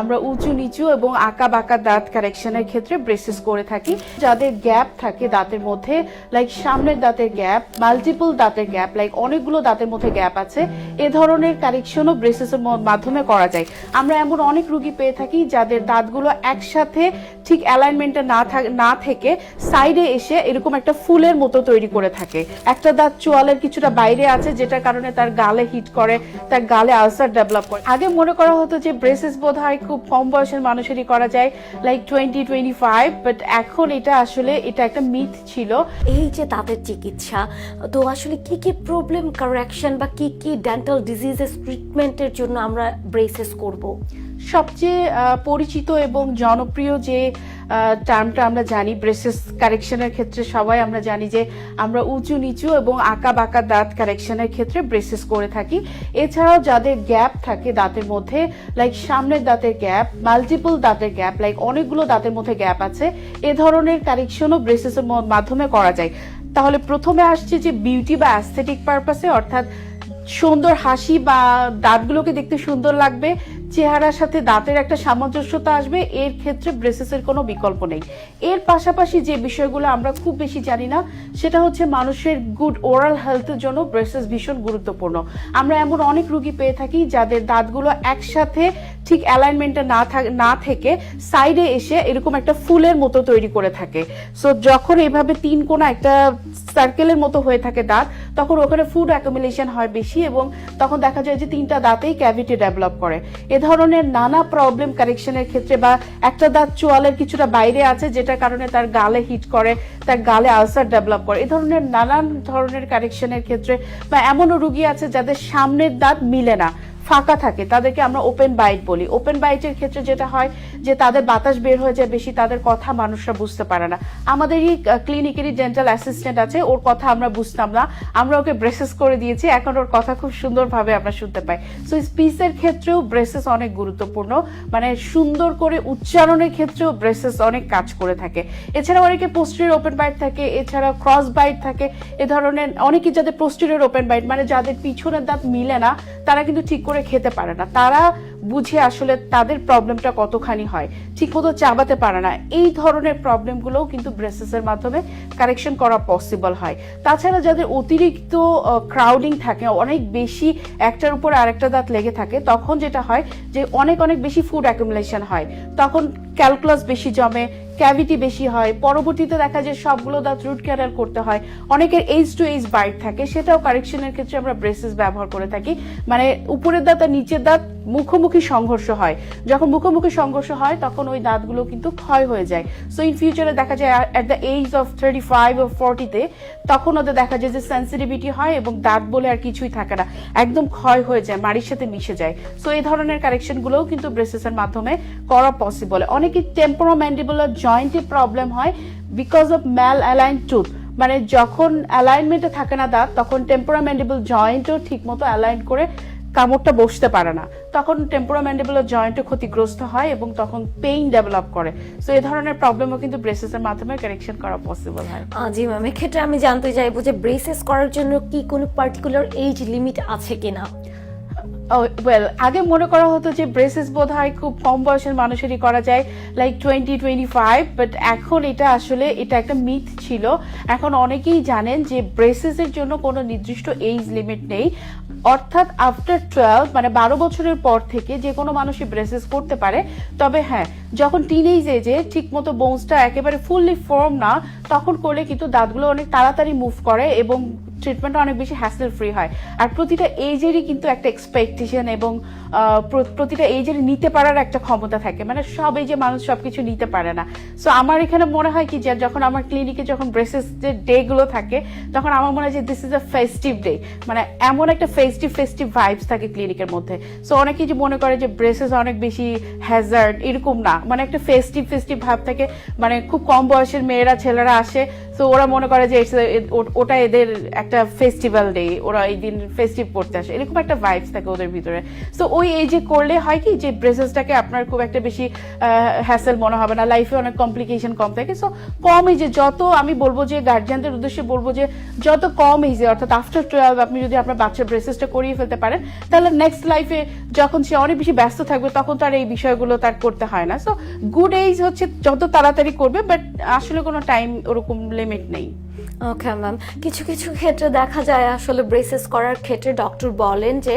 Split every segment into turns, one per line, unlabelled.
আমরা উঁচু, নিচু এবং আঁকা বাঁকা দাঁত কারেকশনের ক্ষেত্রে ব্রেসেস করে থাকি। যাদের গ্যাপ থাকে দাঁতের মধ্যে লাইক সামনের দাঁতের গ্যাপ মাল্টিপল দাঁতের গ্যাপ লাইক অনেকগুলো দাঁতের মধ্যে গ্যাপ আছে, এ ধরনের কারেকশনও ব্রেসেসের মাধ্যমে করা যায়। আমরা এমন অনেক রুগী পেয়ে থাকি যাদের দাঁতগুলো একসাথে ঠিক অ্যালাইনমেন্টে না থাক- না থেকে সাইডে এসে এরকম একটা ফুলের মতো তৈরি করে থাকে। একটা দাঁত চোয়ালের কিছুটা বাইরে আছে, যেটার কারণে তার গালে হিট করে, তার গালে আলসার ডেভেলপ করে। আগে মনে করা হতো যে ব্রেসেস বোধ হয় খুব কম বয়সের মানুষেরই করা যায় like twenty twenty five but এখন এটা আসলে, এটা একটা মিথ ছিল।
এই যে দাঁতের চিকিৎসা, তো আসলে কি কি প্রবলেম কারেকশন বা কি কি ডেন্টাল ডিজিজেস ট্রিটমেন্টের জন্য আমরা ব্রেসেস করব?
সবচেয়ে পরিচিত এবং জনপ্রিয় যে টার্মটা আমরা জানি ব্রেসেস কারেকশনের ক্ষেত্রে সবাই আমরা জানি যে, আমরা উঁচু নিচু এবং আঁকা বাঁকা দাঁত কারেকশনের ক্ষেত্রে ব্রেসেস করে থাকি। এছাড়াও যাদের গ্যাপ থাকে দাঁতের মধ্যে লাইক সামনের দাঁতের গ্যাপ মাল্টিপল দাঁতের গ্যাপ লাইক অনেকগুলো দাঁতের মধ্যে গ্যাপ আছে, এ ধরনের কারেকশনও ব্রেসেসের মাধ্যমে করা যায়। তাহলে প্রথমে আসছে যে বিউটি বা অ্যাস্থেটিক পারপাসে অর্থাৎ সুন্দর হাসি বা দাঁতগুলোকে দেখতে সুন্দর লাগবে, চেহারার সাথে দাঁতের একটা সামঞ্জস্যতা আসবে, এর ক্ষেত্রে ব্রেসেসের কোনো বিকল্প নেই। এর পাশাপাশি যে বিষয়গুলো আমরা খুব বেশি জানি না, সেটা হচ্ছে মানুষের গুড ওরাল হেলথের জন্য ব্রেসেস ভীষণ গুরুত্বপূর্ণ। আমরা এমন অনেক রুগী পেয়ে থাকি যাদের দাঁতগুলো একসাথে ঠিক অ্যালাইনমেন্টে না থাক- না থেকে সাইডে এসে এরকম একটা ফুলের মতো তৈরি করে থাকে। সো যখন এভাবে তিন কোনা একটা সার্কেলের মতো হয়ে থাকে দাঁত, তখন ওখানে ফুড অ্যাকুমুলেশন হয় বেশি এবং তখন দেখা যায় যে তিনটা দাঁতেই ক্যাভিটি ডেভেলপ করে। এ ধরনের নানা প্রবলেম কারেকশনের ক্ষেত্রে বা একটা দাঁত চোয়ালের কিছুটা বাইরে আছে, যেটার কারণে তার গালে হিট করে, তার গালে আলসার ডেভেলপ করে। এ ধরনের নানান ধরনের কারেকশনের ক্ষেত্রে বা এমনও রুগী আছে যাদের সামনের দাঁত মিলে না। ফাঁকা থাকে। তাদেরকে আমরা ওপেন বাইট বলি। ওপেন বাইটের ক্ষেত্রে যেটা হয় যে তাদের বাতাস বের হয়ে যায় বেশি, তাদের কথা মানুষরা বুঝতে পারে না। আমাদেরই ক্লিনিকেরই ডেন্টাল অ্যাসিস্ট্যান্ট আছে, ওর কথা আমরা বুঝতাম না। আমরা ওকে ব্রেসেস করে দিয়েছি, এখন ওর কথা খুব সুন্দরভাবে আমরা শুনতে পাই। সো স্পিচের ক্ষেত্রেও ব্রেসেস অনেক গুরুত্বপূর্ণ। মানে সুন্দর করে উচ্চারণের ক্ষেত্রেও ব্রেসেস অনেক কাজ করে থাকে। এছাড়া অনেকে পোস্টের ওপেন বাইট থাকে এছাড়া ক্রস বাইট থাকে। এ ধরনের অনেকে যাদের পোস্টেরিয়র ওপেন বাইট মানে যাদের পিছনের দাঁত মিলে না, তারা কিন্তু ঠিক করে খেতে পারে না। তারা বুঝে আসলে তাদের প্রবলেমটা কতখানি হয়। ঠিকমতো চাবাতে পারে না। এই ধরনের প্রবলেমগুলোও কিন্তু ব্রেসেসের মাধ্যমে কারেকশন করা পসিবল হয়। তাছাড়া যাদের অতিরিক্ত ক্রাউডিং থাকে, অনেক বেশি একটার উপর আরেকটা দাঁত লেগে থাকে, তখন যেটা হয় যে অনেক অনেক বেশি ফুড অ্যাকুমুলেশন হয়। তখন ক্যালকুলাস বেশি জমে ক্যাভিটি বেশি হয়, পরবর্তীতে দেখা যায় সবগুলো দাঁত রুট ক্যানাল করতে হয়। অনেকের এইচ টু এইচ বাইট থাকে, সেটাও কারেকশনের ক্ষেত্রে আমরা ব্রেসেস ব্যবহার করে থাকি। মানে উপরের দাঁত আর নিচের দাঁত মুখোমুখি সংঘর্ষ হয়। যখন মুখোমুখি সংঘর্ষ হয়, তখন ওই দাঁতগুলো কিন্তু ক্ষয় হয়ে যায়। সো ইন ফিউচারে দেখা যায় at the age of thirty five ও ফর্টিতে তখন ওদের দেখা যায় যে সেন্সিটিভিটি হয় এবং দাঁত বলে আর কিছুই থাকে না। একদম ক্ষয় হয়ে যায়, মাড়ির সাথে মিশে যায়। সো এই ধরনের কারেকশনগুলোও কিন্তু ব্রেসেসের মাধ্যমে করা পসিবল অনেকে টেম্পোরোম্যান্ডিবুলার জয়েন্টে প্রবলেম হয় because of mal align tooth মানে যখন অ্যালাইনমেন্টে থাকে না দাঁত, তখন টেম্পোরামেন্ডিবল জয়েন্টও ঠিকমতো অ্যালাইন করে কামড়টা বসতে পারে না। তখন টেম্পোরামেন্ডিবুলার জয়েন্টও ক্ষতিগ্রস্ত হয় এবং তখন পেইন ডেভেলপ করে। সো এই ধরনের প্রবলেমও কিন্তু ব্রেসেসের মাধ্যমে কারেকশন করা পসিবল হয়।
জি ম্যাম এক্ষেত্রে আমি জানতে চাইব যে ব্রেসেস করার জন্য কি কোনো পার্টিকুলার এজ লিমিট আছে কিনা?
ওয়েল আগে মনে করা হতো যে ব্রেসেস বোধ হয় খুব কম বয়সের মানুষেরই করা যায় like twenty twenty five but এখন এটা আসলে, এটা একটা মিথ ছিল। এখন অনেকেই জানেন যে ব্রেসেসের জন্য কোনো নির্দিষ্ট এজ লিমিট নেই। অর্থাৎ আফটার টুয়েলভ মানে বারো বছরের পর থেকে যে কোনো মানুষই ব্রেসেস করতে পারে। তবে হ্যাঁ যখন টিনেজ এজে ঠিক মতো বোনসটা একেবারে ফুললি ফর্ম না, তখন করলে কিন্তু দাঁতগুলো অনেক তাড়াতাড়ি মুভ করে এবং ট্রিটমেন্টটা অনেক বেশি হ্যাসেল ফ্রি হয়। আর প্রতিটা এজেরই কিন্তু একটা এক্সপেকটেশন এবং প্রতিটা এজের নিতে পারার একটা ক্ষমতা থাকে। মানে সব এজে মানুষ সবকিছু নিতে পারে না। সো আমার এখানে মনে হয় কি যে যখন আমার ক্লিনিকে যখন ব্রেসেস যে ডেগুলো থাকে, তখন আমার মনে হয় যে this is a festive day মানে এমন একটা ফেস্টিভ ফেস্টিভ ভাইবস থাকে ক্লিনিকের মধ্যে। সো অনেকেই যে মনে করে যে ব্রেসেস অনেক বেশি হ্যাজার্ড এরকম না। মানে একটা ফেস্টিভ ফেস্টিভ ভাব থাকে। মানে খুব কম বয়সের মেয়েরা, ছেলেরা আসে তো ওরা মনে করে যে ওটা এদের একটা ফেস্টিভ্যাল ডে ওরা এই দিন ফেস্টিভ করতে আসে। এরকম একটা ভাইবস থাকে ওদের ভিতরে। তো ওই এই যে করলে হয় কি, যে ব্রেসেসটাকে আপনার খুব একটা বেশি হ্যাসেল মনে হবে না লাইফে অনেক কমপ্লিকেশন কম থাকে। সো কম এজে যত আমি বলব যে গার্জিয়ানদের উদ্দেশ্যে বলব যে যত কম এজে অর্থাৎ আফটার টুয়েলভ আপনি যদি আপনার বাচ্চার ব্রেসেসটা করিয়ে ফেলতে পারেন, তাহলে নেক্সট লাইফে যখন সে অনেক বেশি ব্যস্ত থাকবে, তখন তার এই বিষয়গুলো তার করতে হয় না। সো গুড এজ হচ্ছে যত তাড়াতাড়ি করবে বাট আসলে কোনো টাইম ওরকম লিমিট নেই
ওকে ম্যাম কিছু কিছু ক্ষেত্রে দেখা যায় আসলে ব্রেসেস করার ক্ষেত্রে ডক্টর বলেন যে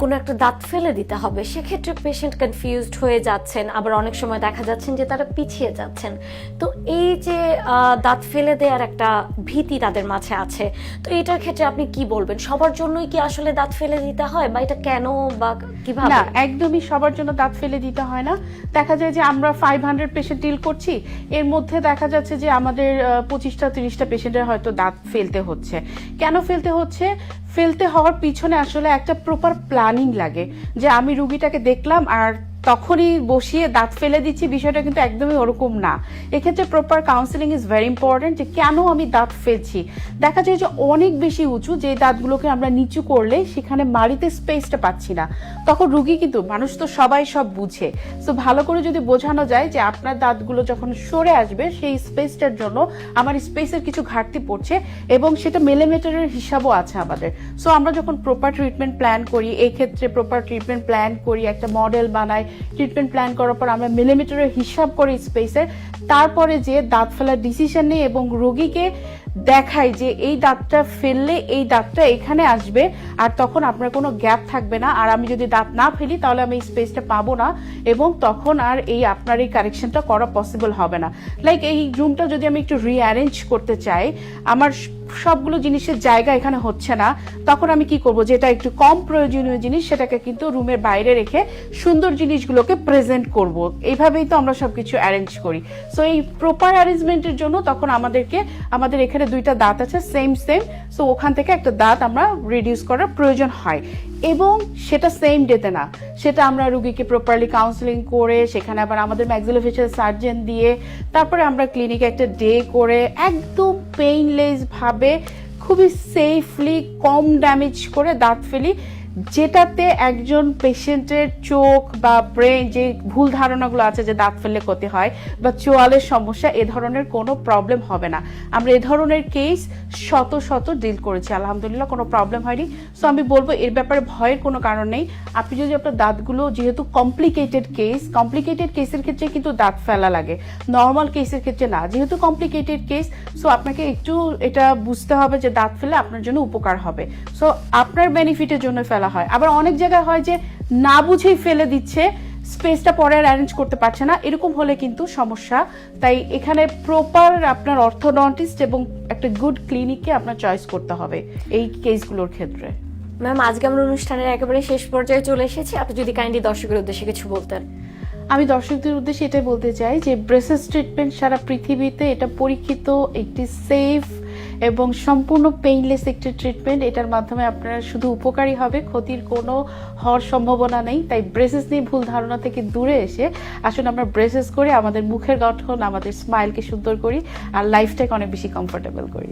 কোনো একটা দাঁত ফেলে দিতে হবে। সেক্ষেত্রে পেশেন্ট কনফিউজড হয়ে যাচ্ছেন। আবার অনেক সময় দেখা যাচ্ছেন যে তারা পিছিয়ে যাচ্ছেন। তো এই যে দাঁত ফেলে দেওয়ার একটা ভীতি তাদের মাঝে আছে। তো এটার ক্ষেত্রে আপনি কি বলবেন? সবার জন্যই কি আসলে দাঁত ফেলে দিতে হয় বা এটা কেন বা কীভাবে?
না, একদমই সবার জন্য দাঁত ফেলে দিতে হয় না। দেখা যায় যে আমরা ফাইভ হান্ড্রেড পেশেন্ট ডিল করছি। এর মধ্যে দেখা যাচ্ছে যে আমাদের পঁচিশটা, তিরিশটা পেশেন্টের হয়তো দাঁত ফেলতে হচ্ছে। কেন ফেলতে হচ্ছে? ফেলতে হওয়ার পিছনে আসলে একটা প্রপার প্ল্যানিং লাগে। যে আমি রুগীটাকে দেখলাম আর তখনই বসিয়ে দাঁত ফেলে দিচ্ছি, বিষয়টা কিন্তু একদমই ওরকম না। এক্ষেত্রে proper counselling is very important যে কেন আমি দাঁত ফেলছি। দেখা যায় যে অনেক বেশি উঁচু যে দাঁতগুলোকে আমরা নিচু করলে সেখানে মাড়িতে স্পেসটা পাচ্ছি না। তখন রুগী কিন্তু, মানুষ তো সবাই সব বুঝে। তো ভালো করে যদি বোঝানো যায় যে আপনার দাঁতগুলো যখন সরে আসবে, সেই স্পেসটার জন্য আমার স্পেসের কিছু ঘাটতি পড়ছে এবং সেটা মিলিমিটারের হিসাবও আছে আমাদের। সো আমরা যখন প্রপার ট্রিটমেন্ট প্ল্যান করি, এক্ষেত্রে ক্ষেত্রে প্রপার ট্রিটমেন্ট প্ল্যান করি, একটা মডেল বানাই ট্রিটমেন্ট প্ল্যান করার পর আমরা মিলিমিটারের হিসাব করি স্পেসের তারপরে যে দাঁত ফেলার ডিসিশন নিই এবং রোগীকে দেখাই যে এই দাঁতটা ফেললে এই দাঁতটা এখানে আসবে আর তখন আপনার কোনো গ্যাপ থাকবে না। আর আমি যদি দাঁত না ফেলি, তাহলে আমি এই স্পেসটা পাবো না এবং তখন আর এই আপনার এই কারেকশনটা করা পসিবল হবে না। লাইক এই রুমটা যদি আমি একটু রিঅ্যারেঞ্জ করতে চাই, আমার সবগুলো জিনিসের জায়গা এখানে হচ্ছে না। তখন আমি কি করব যেটা একটু কম প্রয়োজনীয় জিনিস, সেটাকে কিন্তু রুমের বাইরে রেখে সুন্দর জিনিসগুলোকে প্রেজেন্ট করব। এইভাবেই তো আমরা সবকিছু অ্যারেঞ্জ করি। সো এই প্রপার অ্যারেঞ্জমেন্টের জন্য তখন আমাদেরকে, আমাদের এখানে দুইটা দাঁত আছে সেম সেম সো ওখান থেকে একটা দাঁত আমরা রিডিউস করার প্রয়োজন হয়। এবং সেটা সেম ডেতে না। সেটা আমরা রুগীকে প্রপারলি কাউন্সেলিং করে, সেখানে আবার আমাদের ম্যাক্সিলোফেশিয়াল সার্জেন দিয়ে, তারপরে আমরা ক্লিনিকে একটা ডে করে, একদম পেইনলেসভাবে খুবই সেফলি কম ড্যামেজ করে দাঁত ফেলি। যেটাতে একজন পেশেন্টের চোখ বা ব্রেন যে ভুল ধারণাগুলো আছে যে দাঁত ফেললে ক্ষতি হয় বা চোয়ালের সমস্যা, এ ধরনের কোনো প্রবলেম হবে না। আমরা এ ধরনের কেস শত শত ডিল করেছি। আলহামদুলিল্লাহ কোনো প্রবলেম হয়নি। সো আমি বলব এর ব্যাপারে ভয়ের কোনো কারণ নেই। আপনি যদি আপনার দাঁতগুলো যেহেতু কমপ্লিকেটেড কেস কমপ্লিকেটেড কেসের ক্ষেত্রে কিন্তু দাঁত ফেলা লাগে। নর্মাল কেসের ক্ষেত্রে না, যেহেতু কমপ্লিকেটেড কেস সো আপনাকে একটু এটা বুঝতে হবে যে দাঁত ফেলে আপনার জন্য উপকার হবে। সো আপনার বেনিফিটের জন্য ফেলা হয়। আবার অনেক জায়গায় হয় যে না বুঝেই ফেলে দিচ্ছে স্পেসটা পরে আর অ্যারেঞ্জ করতে পারছে না। এরকম হলে কিন্তু সমস্যা। তাই এখানে প্রপার আপনার অর্থোডন্টিস্ট এবং একটা গুড ক্লিনিককে আপনার চয়েস করতে হবে এই কেসগুলোর ক্ষেত্রে।
ম্যাম আজকে আমরা অনুষ্ঠানের একেবারে শেষ পর্যায়ে চলে এসেছি। আপনি যদি কাইন্ডলি দর্শকের উদ্দেশ্যে কিছু বলতেন।
আমি দর্শকদের উদ্দেশ্যে এটাই বলতে চাই যে ব্রেসেস ট্রিটমেন্ট সারা পৃথিবীতে এটা পরীক্ষিত একটি সেফ এবং সম্পূর্ণ পেইনলেস একটি ট্রিটমেন্ট এটার মাধ্যমে আপনারা শুধু উপকারী হবে, ক্ষতির কোনো হওয়ার সম্ভাবনা নেই। তাই ব্রেসেস নিয়ে ভুল ধারণা থেকে দূরে এসে আসলে আমরা ব্রেসেস করে আমাদের মুখের গঠন, আমাদের স্মাইলকে সুন্দর করি আর লাইফটাকে অনেক বেশি কমফোর্টেবল করি।